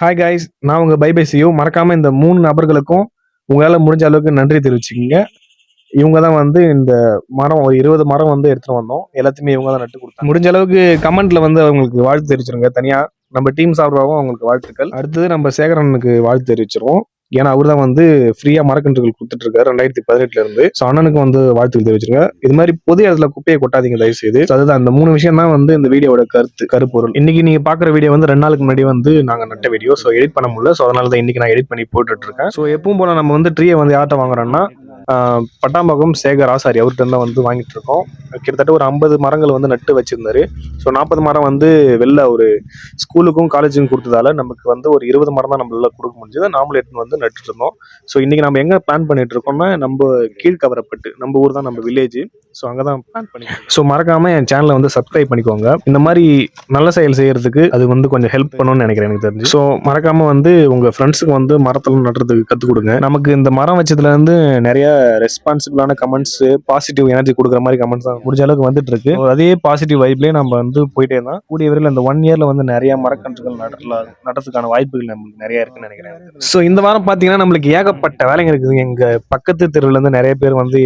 Hi guys நான் உங்கள் by by see you இந்த மூணு நபர்களுக்கும் உங்களால் முடிஞ்ச அளவுக்கு நன்றி தெரிவிச்சுக்கோங்க. இவங்க தான் வந்து இந்த மரம் ஒரு இருபது மரம் வந்து எடுத்துகிட்டு வந்தோம். எல்லாத்தையுமே இவங்க தான் நட்டு கொடுத்தாங்க. முடிஞ்ச அளவுக்கு கமெண்ட்ல வந்து அவங்களுக்கு வாழ்த்து தெரிவிச்சிருங்க தனியாக நம்ம டீம் சார்பாகவும் அவங்களுக்கு வாழ்த்துக்கள். அடுத்தது நம்ம சேகரனுக்கு வாழ்த்து தெரிவிச்சிருவோம். ஏன்னா அவர் தான் வந்து ஃப்ரீயா மரக்கன்றுகள் கொடுத்துட்டு இருக்காரு ரெண்டாயிரத்தி பதினெட்டுல இருந்து. ஸோ அண்ணனுக்கு வந்து வாழ்த்துக்கள் தெரிவிச்சிருங்க இது மாதிரி பொது இடத்துல குப்பையை கொட்டாதீங்க தயவு செய்து அதுதான். அந்த மூணு விஷயம் தான் வந்து இந்த வீடியோட கருத்து கருப்பொருள். இன்னைக்கு நீங்க பாக்குற வீடியோ வந்து ரெண்டு நாளுக்கு முன்னாடி வந்து நாங்க நட்ட வீடியோ. ஸோ எடிட் பண்ண முடியல. ஸோ அதனால தான் இன்னைக்கு நான் எடிட் பண்ணி போட்டுட்டு இருக்கேன் ஸோ எப்பவும் போல நம்ம வந்து ட்ரீயை வந்து யார்ட்ட வாங்குறோம்னா பட்டாம்பாக்கம் சேகர் ஆசாரி அவர்கிட்ட தான் வந்து வாங்கிட்டு இருக்கோம் கிட்டத்தட்ட ஒரு ஐம்பது மரங்கள் வந்து நட்டு வச்சிருந்தாரு. ஸோ நாற்பது மரம் வந்து வெளில ஒரு ஸ்கூலுக்கும் காலேஜுக்கும் கொடுத்ததால நமக்கு வந்து ஒரு இருபது மரம் தான் நம்மளால கொடுக்க முடிஞ்சது. நாமளும் எடுத்துன்னு வந்து நட்டுட்டு இருந்தோம். ஸோ இன்னைக்கு நம்ம எங்க பிளான் பண்ணிட்டு இருக்கோம்னா நம்ம கீழ்கவரப்பட்டு நம்ம ஊர் தான் நம்ம வில்லேஜ் ஸோ அங்கே தான் பிளான் பண்ணி ஸோ மறக்காம என் சேனலை வந்து சப்ஸ்கிரைப் பண்ணிக்கோங்க. இந்த மாதிரி நல்ல செயல் செய்யறதுக்கு அது வந்து கொஞ்சம் ஹெல்ப் பண்ணணும்னு நினைக்கிறேன் எனக்கு தெரிஞ்சு. ஸோ மறக்காம வந்து உங்க ஃப்ரெண்ட்ஸுக்கு வந்து மரத்தெல்லாம் நடுறதுக்கு கற்றுக் கொடுங்க. நமக்கு இந்த மரம் வச்சதுல இருந்து ரெஸ்பான்சிபிளான கமெண்ட்ஸ் பாசிட்டிவ் எனர்ஜி கொடுக்குற மாதிரி கமெண்ட்ஸ் தான் முடிஞ்ச அளவுக்கு வந்துட்டு இருக்கு. அதே பாசிட்டிவ் வைப்லேயே நம்ம வந்து போயிட்டே இருந்தால் கூடிய விரைவில் இந்த ஒன் இயர்ல வந்து நிறைய மரக்கன்றுகள் நடலாம் நடுறதுக்கான வாய்ப்புகள் நம்மளுக்கு நிறைய இருக்குன்னு நினைக்கிறேன். ஸோ இந்த வாரம் பார்த்தீங்கன்னா நம்மளுக்கு ஏகப்பட்ட வேலைங்க இருக்குது. எங்க பக்கத்து தெருவுல இருந்து நிறைய பேர் வந்து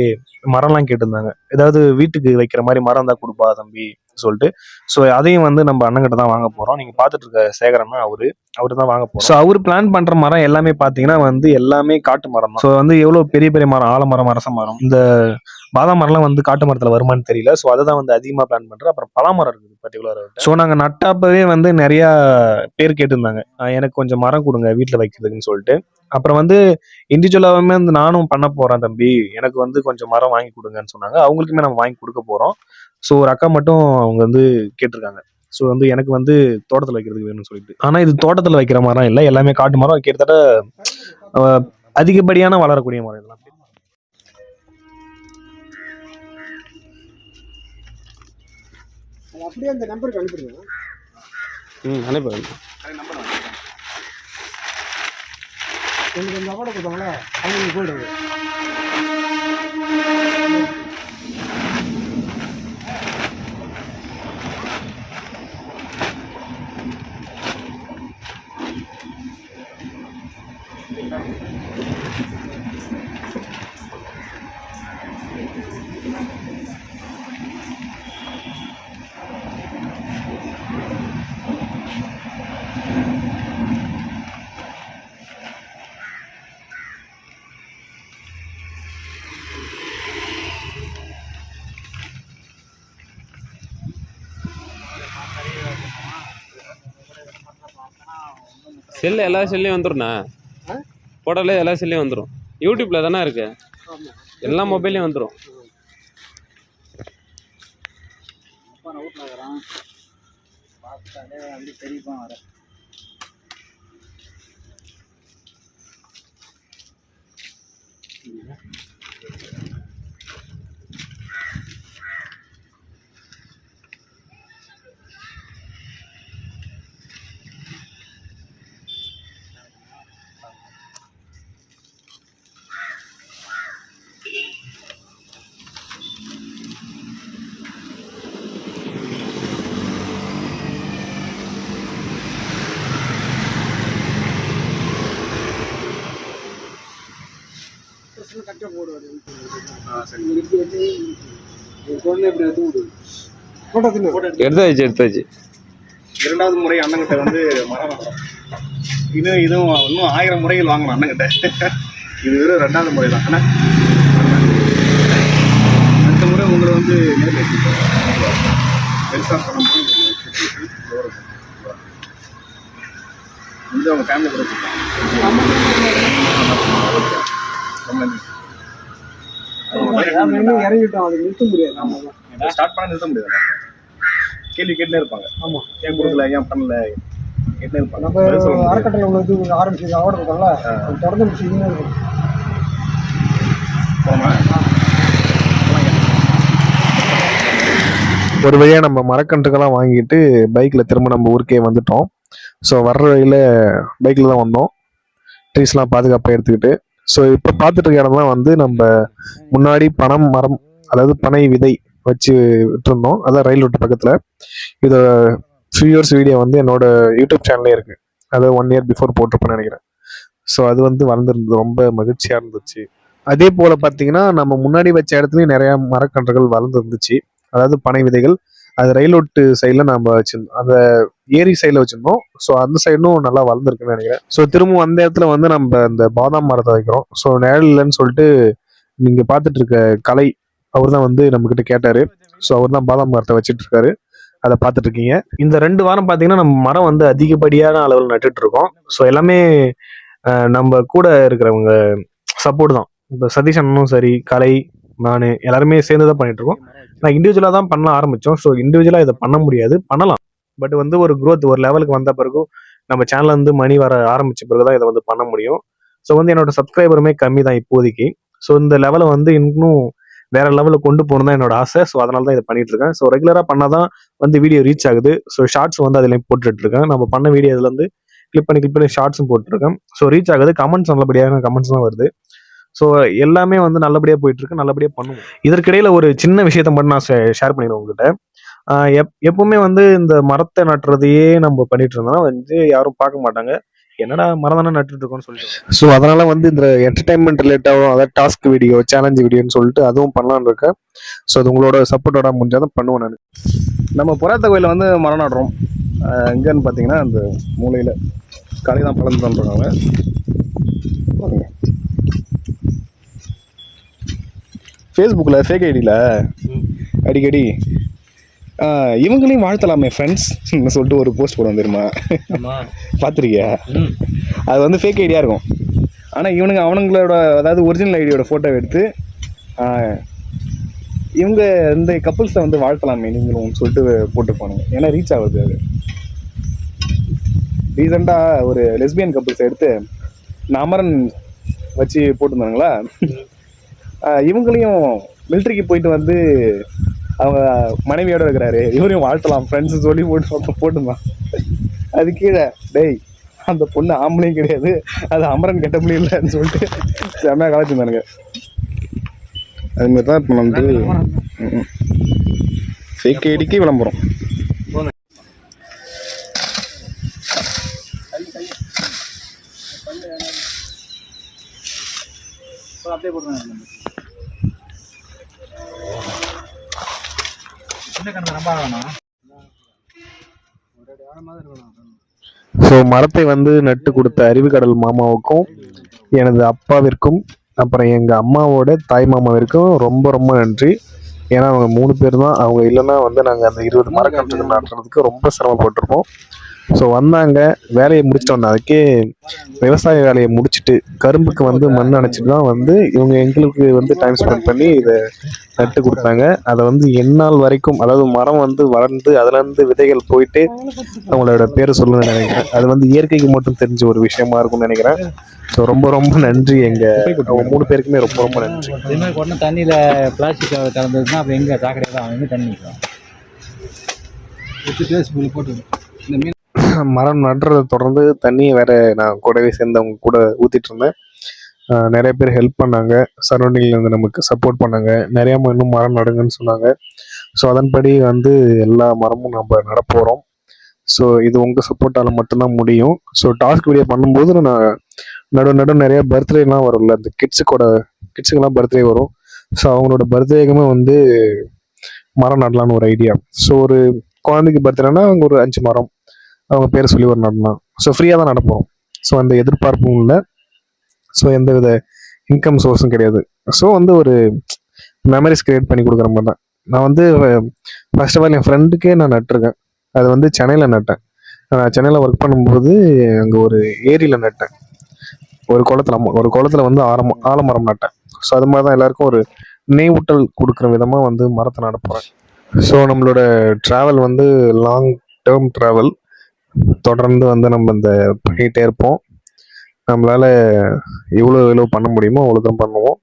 மரம்லாம் கேட்டிருந்தாங்க. ஏதாவது வீட்டுக்கு வைக்கிற மாதிரி மரம் தான் கொடுப்பா தம்பி. சொல்லிட்டு. ஸோ அதையும் வந்து நம்ம அண்ணங்கிட்ட தான் வாங்க போறோம். நீங்க பார்த்துட்டு இருக்க சேகரன்னா அவரு அவரு தான் வாங்க போறோம். ஸோ அவர் பிளான் பண்ற மரம் எல்லாமே பாத்தீங்கன்னா வந்து எல்லாமே காட்டு மரம் தான். ஸோ வந்து எவ்வளவு பெரிய பெரிய மரம்? ஆலமரம் அரச மரம். இந்த பாதாம் மரம்லாம் வந்து காட்டு மரத்துல வருமான்னு தெரியல. ஸோ அதை தான் வந்து அதிகமா பிளான் பண்றேன் அப்புறம் பலாமரம் இருக்குது பர்டிகுலர் ஸோ நாங்க நட்டாப்பவே வந்து நிறைய பேர் கேட்டிருந்தாங்க. "அஹ் எனக்கு கொஞ்சம் மரம் கொடுங்க வீட்டுல வைக்கிறதுக்குன்னு சொல்லிட்டு. அப்புறம் வந்து இண்டிவிஜுவலாகவே வந்து நானும் பண்ண போறேன் தம்பி. எனக்கு வந்து கொஞ்சம் மரம் வாங்கி கொடுங்கன்னு சொன்னாங்க. அவங்களுக்குமே நம்ம வாங்கி கொடுக்க போறோம். ஸோ ஒரு அக்கா மட்டும் அவங்க வந்து கேட்டிருக்காங்க. ஸோ வந்து எனக்கு வந்து தோட்டத்தில் வைக்கிறதுக்கு வேணும்னு சொல்லிட்டு. ஆனால் இது தோட்டத்தில் வைக்கிற மரம் இல்லை. எல்லாமே காட்டு மரம். கிட்டத்தட்ட அதிகப்படியான வளரக்கூடிய மரம் இதெல்லாம். அப்படியே அந்த நம்பருக்கு அனுப்பிடுங்க. ம் அனுப்பி. எனக்கு இந்த அவார்டு கொடுத்தாங்களே அவங்களுக்கு போயிடுது. செல்லு எல்லா செல்லையும் வந்துடும்ண்ணா ஆ? போட்டாலே எல்லா செல்லையும் வந்துடும் யூடியூப்ல தானே இருக்கு. எல்லா மொபைல்லையும் வந்துடும் அப்பா எடுத்து வச்சு என் குழந்தை இப்படி எடுத்து விடுது ஃபோட்டோ தின்னு ஃபோட்டோ எடுத்தாச்சு எடுத்தாச்சு இரண்டாவது முறை அண்ணங்கிட்ட வந்து மரம் வாங்குறோம் இது இதுவும் இன்னும் ஆயிரம் முறைகள் வாங்கணும் அண்ணங்கிட்ட இது வெறும் ரெண்டாவது முறை தான் ஆனால் அடுத்த முறை உங்களை வந்து நேரில் பெருசாக பண்ணும்போது வந்து அவங்க ஃபேமிலி கூட இன்னும் இறங்கிட்டோம் அது நிறுத்த முடியாது. நம்ம ஸ்டார்ட் பண்ண நிறுத்த முடியாது. கேள்வி கேட்டுனே இருப்பாங்க. ஆமாம் ஏன் கொடுக்கல ஏன் பண்ணல கேட்டுனே இருப்பாங்க. நம்ம பதில் சொல்ல முடியாது. அறக்கட்டளை உள்ளது கொஞ்சம் ஆரம்பிச்சு அவார்டு இருக்கோம்ல அது தொடர்ந்து முடிச்சுக்கிட்டே இருக்கும். போமா? ஒரு வழியா நம்ம மரக்கன்றுகள்லாம் வாங்கிட்டு பைக்ல திரும்ப நம்ம ஊருக்கே வந்துட்டோம். ஸோ வர்ற வழியில பைக்ல தான் வந்தோம். ட்ரீஸ்லாம் பாதுகாப்பாக எடுத்துக்கிட்டு ஸோ இப்போ பார்த்துட்டு இருக்க இடம்லாம் வந்து நம்ம முன்னாடி பனம் மரம் அதாவது பனை விதை வச்சு விட்டுருந்தோம். அதான் ரயில் ரூட் பக்கத்தில். இதோட ஃபியூ இயர்ஸ் வீடியோ வந்து என்னோட யூடியூப் சேனல்லே இருக்கு. அதாவது ஒன் இயர் பிஃபோர் போட்டிருப்பேன்னு நினைக்கிறேன். ஸோ அது வந்து வளர்ந்துருந்தது. ரொம்ப மகிழ்ச்சியாக இருந்துச்சு. அதே போல் பார்த்தீங்கன்னா நம்ம முன்னாடி வச்ச இடத்துலையும் நிறையா மரக்கன்றுகள் வளர்ந்துருந்துச்சு. அதாவது பனை விதைகள் அது ரயிலோட்டு சைடில் நம்ம வச்சிருந்தோம் அந்த ஏரி சைடில் வச்சிருந்தோம். ஸோ அந்த சைடும் நல்லா வளர்ந்துருக்குன்னு நினைக்கிறேன். ஸோ திரும்பவும் அந்த இடத்துல வந்து நம்ம இந்த பாதாம் மரத்தை வைக்கிறோம். ஸோ நிழல் இல்லைன்னு சொல்லிட்டு நீங்கள் பார்த்துட்டு இருக்க கலை அவர் தான் வந்து நம்மக்கிட்ட கேட்டார். ஸோ அவர் தான் பாதாம் மரத்தை வச்சுட்டு இருக்காரு அதை பார்த்துட்டு இருக்கீங்க இந்த ரெண்டு வாரம் பார்த்தீங்கன்னா நம்ம மரம் வந்து அதிகப்படியான அளவில் நட்டுட்டு இருக்கோம் ஸோ எல்லாமே நம்ம கூட இருக்கிறவங்க சப்போர்ட் தான். இப்போ சதீஷ் அண்ணனும் சரி கலை நான் எல்லாருமே சேர்ந்து தான் பண்ணிட்டு இருக்கோம் நான் இண்டிவிஜுவலாக தான் பண்ண ஆரம்பித்தோம் ஸோ இண்டிவிஜுவலாக இதை பண்ண முடியாது. பண்ணலாம். பட் வந்து ஒரு குரோத் ஒரு லெவலுக்கு வந்த பிறகு நம்ம சேனல் வந்து மணி வர ஆரம்பிச்ச பிறகு தான் இதை வந்து பண்ண முடியும். ஸோ வந்து என்னோட சப்ஸ்கிரைபருமே கம்மி தான் இப்போதைக்கு. ஸோ இந்த லெவலை வந்து இன்னும் வேற லெவலில் கொண்டு போகணும் தான் என்னோட ஆசை. ஸோ அதனால தான் இதை பண்ணிட்டு இருக்கேன். ஸோ ரெகுலராக பண்ணாதான் வந்து வீடியோ ரீச் ஆகுது. ஸோ ஷார்ட்ஸ் வந்து அதுலேயும் போட்டுட்டு இருக்கேன். நம்ம பண்ண வீடியோ இதில் வந்து கிளிக் பண்ணி கிளிக் பண்ணி ஷார்ட்ஸும் போட்டுருக்கேன் ஸோ ரீச் ஆகுது. கமெண்ட்ஸ் நல்லபடியான கமெண்ட்ஸ் தான் வருது. ஸோ எல்லாமே வந்து நல்லபடியாக போயிட்டு இருக்கு நல்லபடியாக பண்ணுவோம். இதற்கிடையில ஒரு சின்ன விஷயத்த மட்டும் நான் ஷேர் பண்ணிடுவேன் உங்ககிட்ட. எப் எப்பவுமே வந்து இந்த மரத்தை நட்டுறதையே நம்ம பண்ணிட்டு இருந்தோம்னா வந்து யாரும் பார்க்க மாட்டாங்க. என்னடா மரம் தானே நட்டுட்டு இருக்கோம்னு சொல்லிட்டு. ஸோ அதனால வந்து இந்த என்டர்டைன்மெண்ட் ரிலேட்டாகவும் அதாவது டாஸ்க் வீடியோ சேலஞ்ச் வீடியோன்னு சொல்லிட்டு அதுவும் பண்ணலாம்னு இருக்கேன். ஸோ அது உங்களோட சப்போர்ட்டோட முடிஞ்சாதான் பண்ணுவேன் நான். நம்ம புறாத்த கோயிலில் வந்து மரம் நடுறோம். எங்கன்னு பார்த்தீங்கன்னா அந்த மூலையில் களி தான் பழந்து தந்துருக்காங்க ஃபேஸ்புக்கில் ஃபேக் ஐடியில் அடிக்கடி இவங்களையும் வாழ்த்தலாமே ஃப்ரெண்ட்ஸ் சொல்லிட்டு ஒரு போஸ்ட் போடுவோம் தெரியுமா? பார்த்துருக்கியா அது வந்து ஃபேக் ஐடியா இருக்கும். ஆனால் இவனுங்க அவனுங்களோட அதாவது ஒரிஜினல் ஐடியோட ஃபோட்டோ எடுத்து இவங்க இந்த கப்புள்ஸை வந்து வாழ்த்தலாமே நீங்களும் சொல்லிட்டு போட்டுருப்பானுங்க. ஏன்னா ரீச் ஆகுது அது. ரீசெண்டாக ஒரு லெஸ்பியன் கப்புள்ஸை எடுத்து அமரன் வச்சு போட்டிருந்தானுங்களா? இவங்களையும் மிலிட்ரிக்கு போயிட்டு வந்து அவங்க மனைவியோட இருக்கிறாரு. இவரையும் வாழ்த்தலாம். ஃப்ரெண்ட்ஸ் சொல்லி போட்டு போட்டிருந்தான் அது கீழே டேய் அந்த பொண்ணு ஆம்பளையும் கிடையாது. அது அமரன் கெட்ட இல்லைன்னு சொல்லிட்டு செம்மையாக கலாச்சிருந்தானுங்க அதுமாரி தான் இப்போ வந்து ஃபேக் ஐடிக்கு விளம்பரம். ஸோ மரத்தை வந்து நட்டு கொடுத்த அறிவுக்கடல் மாமாவுக்கும் எனது அப்பாவிற்கும் அப்புறம் எங்கள் அம்மாவோட தாய் மாமாவிற்கும் ரொம்ப ரொம்ப நன்றி. ஏன்னா அவங்க மூணு பேர் தான். அவங்க இல்லைன்னா வந்து நாங்கள் அந்த இருபது மரக்கன்றுகள் நடுறதுக்கு ரொம்ப சிரமப்பட்டிருப்போம். ஸோ வந்தாங்க வேலையை முடிச்சுட்டு வந்தாங்க அதுக்கே விவசாய வேலையை முடிச்சுட்டு கரும்புக்கு வந்து மண் அணைச்சிட்டு தான் வந்து இவங்க எங்களுக்கு வந்து டைம் ஸ்பெண்ட் பண்ணி இதை நட்டு கொடுத்தாங்க. அதை வந்து எந்நாள் வரைக்கும் அதாவது மரம் வந்து வளர்ந்து அதுலேருந்து விதைகள் போயிட்டு அவங்களோட பேரை சொல்லணும்னு நினைக்கிறேன். அது வந்து இயற்கைக்கு மட்டும் தெரிஞ்ச ஒரு விஷயமா இருக்கும்னு நினைக்கிறேன். ஸோ ரொம்ப ரொம்ப நன்றி. எங்க அவங்க மூணு பேருக்குமே ரொம்ப ரொம்ப நன்றி. தண்ணியில் பிளாஸ்டிக் கலந்ததுன்னா அப்புறம் எங்கே சாக்கடை தான் அவங்க தண்ணி போட்டு இந்த மீன் மரம் நடுறதை தொடர்ந்து தண்ணியை வேற நான் கூடவே சேர்ந்து அவங்க கூட ஊற்றிட்டு இருந்தேன். நிறைய பேர் ஹெல்ப் பண்ணாங்க. சரௌண்டிங்கில் இருந்து நமக்கு சப்போர்ட் பண்ணாங்க. நிறையா ம- இன்னும் மரம் நடுங்கன்னு சொன்னாங்க. ஸோ அதன்படி வந்து எல்லா மரமும் நம்ம நடப்போகிறோம் ஸோ இது உங்கள் சப்போர்ட்டால் மட்டும்தான் முடியும். ஸோ டாஸ்க் வீடியோ பண்ணும்போது நான் நடு நடு நிறைய பர்த்டேலாம் வரும்ல. அந்த கிட்ஸுக்கோட கிட்ஸுக்கெல்லாம் பர்த்டே வரும். ஸோ அவங்களோட பர்த்டேக்குமே வந்து மரம் நடலான்னு ஒரு ஐடியா ஸோ ஒரு குழந்தைக்கு பர்த்டேனா அங்கே ஒரு அஞ்சு மரம். அவங்க பேர் சொல்லி ஒரு நடனம் ஸோ ஃப்ரீயாக தான் நடப்போம். ஸோ அந்த எதிர்பார்ப்பும் இல்லை. ஸோ எந்த வித இன்கம் சோர்ஸும் கிடையாது. ஸோ வந்து ஒரு மெமரிஸ் கிரியேட் பண்ணி கொடுக்குற மாதிரி தான். நான் வந்து ஃபர்ஸ்ட் ஆஃப் ஆல் என் ஃப்ரெண்டுக்கே நான் நட்டிருக்கேன். அது வந்து சென்னையில் நட்டேன். நான் சென்னையில் ஒர்க் பண்ணும்போது அங்கே ஒரு ஏரியில் நட்டேன். ஒரு குளத்துல ஒரு குளத்துல வந்து ஆரம் ஆலமரம் நட்டேன். ஸோ அது மாதிரி தான் எல்லாருக்கும் ஒரு நினைவூட்டல் கொடுக்குற விதமாக வந்து மரத்தை நட போகிறேன் ஸோ நம்மளோட ட்ராவல் வந்து லாங் டேர்ம் ட்ராவல் தொடர்ந்து வந்து நம்ம இந்த பண்ணிகிட்டே இருப்போம். நம்மளால் எவ்வளோ எவ்வளோ பண்ண முடியுமோ அவ்வளோ தான் பண்ணுவோம்.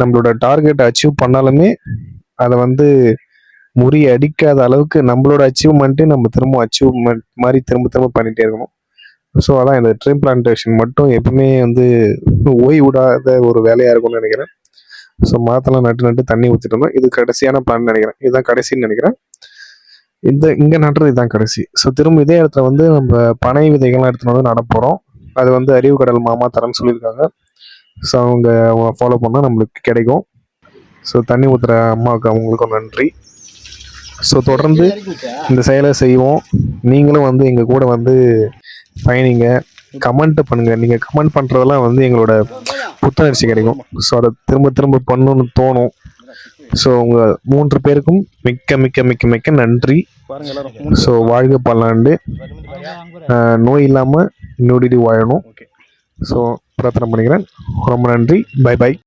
நம்மளோட டார்கெட் அச்சீவ் பண்ணாலுமே அதை வந்து முறியடிக்காத அளவுக்கு நம்மளோட அச்சீவ்மெண்ட்டே நம்ம திரும்ப அச்சீவ்மெண்ட் மாதிரி திரும்ப திரும்ப பண்ணிகிட்டே இருக்கணும். ஸோ அதான் இந்த ட்ரீ பிளான்டேஷன் மட்டும் எப்பவுமே வந்து ஓய்வுடாத ஒரு வேலையாக இருக்கும்னு நினைக்கிறேன். ஸோ மரத்தெல்லாம் நட்டு நட்டு தண்ணி ஊற்றிட்டு இருந்தோம். இது கடைசியான பிளான் நினைக்கிறேன். இதுதான் கடைசின்னு நினைக்கிறேன். இந்த இங்கே நடுறது இதுதான் கடைசி. ஸோ திரும்ப இதே இடத்துல வந்து நம்ம பனை விதைகள்லாம் எடுத்துகிட்டு வந்து நட போகிறோம் அது வந்து அறிவு கடல் மாமா தரேன்னு சொல்லியிருக்காங்க. ஸோ அவங்க ஃபாலோ பண்ணால் நம்மளுக்கு கிடைக்கும். ஸோ தண்ணி ஊற்றுற அம்மாவுக்கு அவங்களுக்கும் நன்றி. ஸோ தொடர்ந்து இந்த செயலை செய்வோம். நீங்களும் வந்து எங்கள் கூட வந்து பயணிங்க. கமெண்ட்டை பண்ணுங்க. நீங்கள் கமெண்ட் பண்ணுறதெல்லாம் வந்து எங்களோட புத்துணர்ச்சி கிடைக்கும். ஸோ அதை திரும்ப திரும்ப பண்ணணும்னு தோணும். ஸோ உங்கள் மூன்று பேருக்கும் மிக்க மிக்க மிக்க மிக்க நன்றி. ஸோ வாழ்க பல்லாண்டு. நோய் இல்லாமல் நொடிடி வாழணும். ஸோ பிரார்த்தனை பண்ணிக்கிறேன். ரொம்ப நன்றி. By by